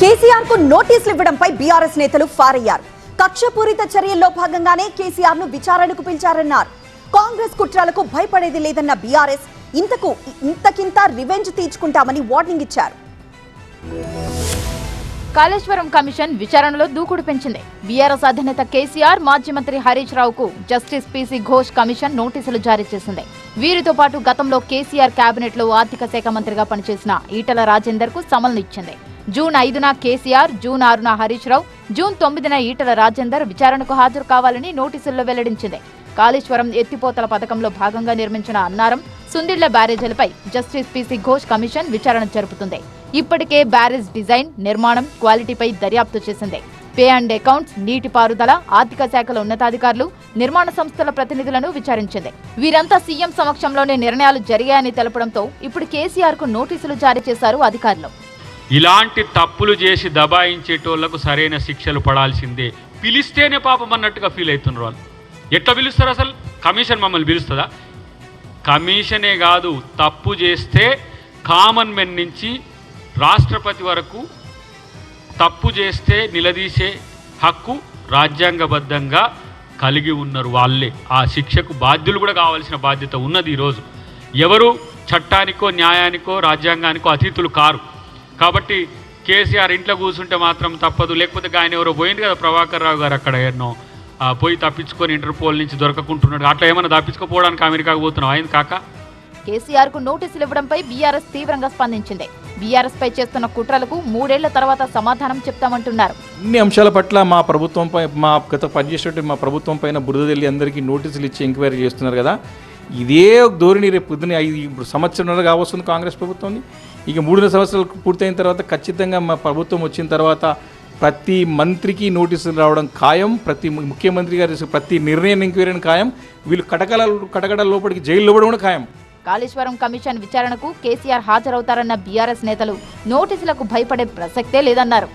కేసీఆర్కు నోటీసులు ఇవ్వడంపై బీఆర్ఎస్ నేతలు ఫారయ్యారు. కక్షపూరిత చర్యల్లో భాగంగానే కేసీఆర్ను విచారణకు పిలిచారన్నారు. కాంగ్రెస్ కుట్రలకు భయపడేది లేదన్న బీఆర్ఎస్ ఇంతకు ఇంతకింత రివెంజ్ తీర్చుకుంటామని వార్నింగ్ ఇచ్చారు. కాళేశ్వరం కమిషన్ విచారణలో దూకుడు పెంచింది. బీఆర్ఎస్ అధినేత కేసీఆర్ మాజీ మంత్రి హరీష్ రావుకు జస్టిస్ పీసీ ఘోష్ కమిషన్ నోటీసులు జారీ చేసింది. వీరితో పాటు గతంలో కేసీఆర్ కేబినెట్లో ఆర్థిక శాఖ మంత్రిగా పనిచేసిన ఈటల రాజేందర్కు సమన్లు ఇచ్చింది జూన్ ఐదున కేసీఆర్ జూన్ ఆరున హరీష్ రావు జూన్ తొమ్మిదిన ఈటల రాజేందర్ విచారణకు హాజరు కావాలని నోటీసుల్లో వెల్లడించింది. కాళేశ్వరం ఎత్తిపోతల పథకంలో భాగంగా నిర్మించిన అన్నారం సుందిళ్ళ బ్యారేజీలపై జస్టిస్ పీసీ ఘోష్ కమిషన్ విచారణ జరుపుతుంది. ఇప్పటికే బ్యారేజ్ డిజైన్ నిర్మాణం క్వాలిటీపై దర్యాప్తు చేసింది. పే అండ్ అకౌంట్స్ నీటిపారుదల ఆర్థిక శాఖల ఉన్నతాధికారులు నిర్మాణ సంస్థల ప్రతినిధులను విచారించింది. వీరంతా సీఎం సమక్షంలోనే నిర్ణయాలు జరిగాయని తెలపడంతో ఇప్పుడు కేసీఆర్కు నోటీసులు జారీ చేశారు అధికారులు. ఇలాంటి తప్పులు చేసి దబాయించేటోళ్ళకు సరైన శిక్షలు పడాల్సిందే. పిలిస్తేనే పాపం అన్నట్టుగా ఫీల్ అవుతున్నారు వాళ్ళు. ఎట్లా పిలుస్తారు అసలు? కమిషన్ మమ్మల్ని పిలుస్తుందా? కమిషనే కాదు తప్పు చేస్తే కామన్ మెన్ నుంచి రాష్ట్రపతి వరకు తప్పు చేస్తే నిలదీసే హక్కు రాజ్యాంగబద్ధంగా కలిగి ఉన్నారు వాళ్ళే. ఆ శిక్షకు బాధ్యులు కూడా కావాల్సిన బాధ్యత ఉన్నది ఈరోజు. ఎవరు చట్టానికో న్యాయానికో రాజ్యాంగానికో అతీతులు కారు. కాబట్టి కేసీఆర్ ఇంట్లో కూర్చుంటే మాత్రం తప్పదు. లేకపోతే ఆయన ఎవరో పోయింది కదా ప్రభాకర్ రావు గారు అక్కడ ఎన్నో ఆ, పోయి తప్పించుకొని ఇంటర్పోల్ నుంచి దొరకకుంటున్నాడు. అట్లా ఏమైనా తప్పించుకోపోవడానికి అమెరికాకు పోతున్నావు? అయింది కాక? కేసీఆర్కు నోటీసులు ఇవ్వడంపై బీఆర్ఎస్ తీవ్రంగా స్పందించింది. బీఆర్ఎస్ పై చేస్తున్న కుట్రలకు మూడేళ్ళ తర్వాత సమాధానం చెప్తామంటున్నారు. అన్ని అంశాల పట్ల మా ప్రభుత్వంపై మా గత పనిచేసేటువంటి మా ప్రభుత్వం పైన బురద తెల్లి అందరికీ నోటీసులు ఇచ్చి ఎంక్వైరీ చేస్తున్నారు కదా. ఇదే ధోరణి రేపు పొద్దున ఐదు ఇప్పుడు సంవత్సరంలో కావస్తుంది కాంగ్రెస్ ప్రభుత్వం ఇక మూడున్నర సంవత్సరాలు పూర్తయిన తర్వాత ఖచ్చితంగా మా ప్రభుత్వం వచ్చిన తర్వాత ప్రతి మంత్రికి నోటీసులు రావడం ఖాయం ప్రతి ముఖ్యమంత్రి గారి ప్రతి నిర్ణయం ఎంక్వైరీని ఖాయం వీళ్ళు కటకల కటకడ లోపలికి జైలు లోపడం కూడా ఖాయం. కాళేశ్వరం కమిషన్ విచారణకు కేసీఆర్ హాజరవుతారన్న బీఆర్ఎస్ నేతలు నోటీసులకు భయపడే ప్రసక్తే లేదన్నారు.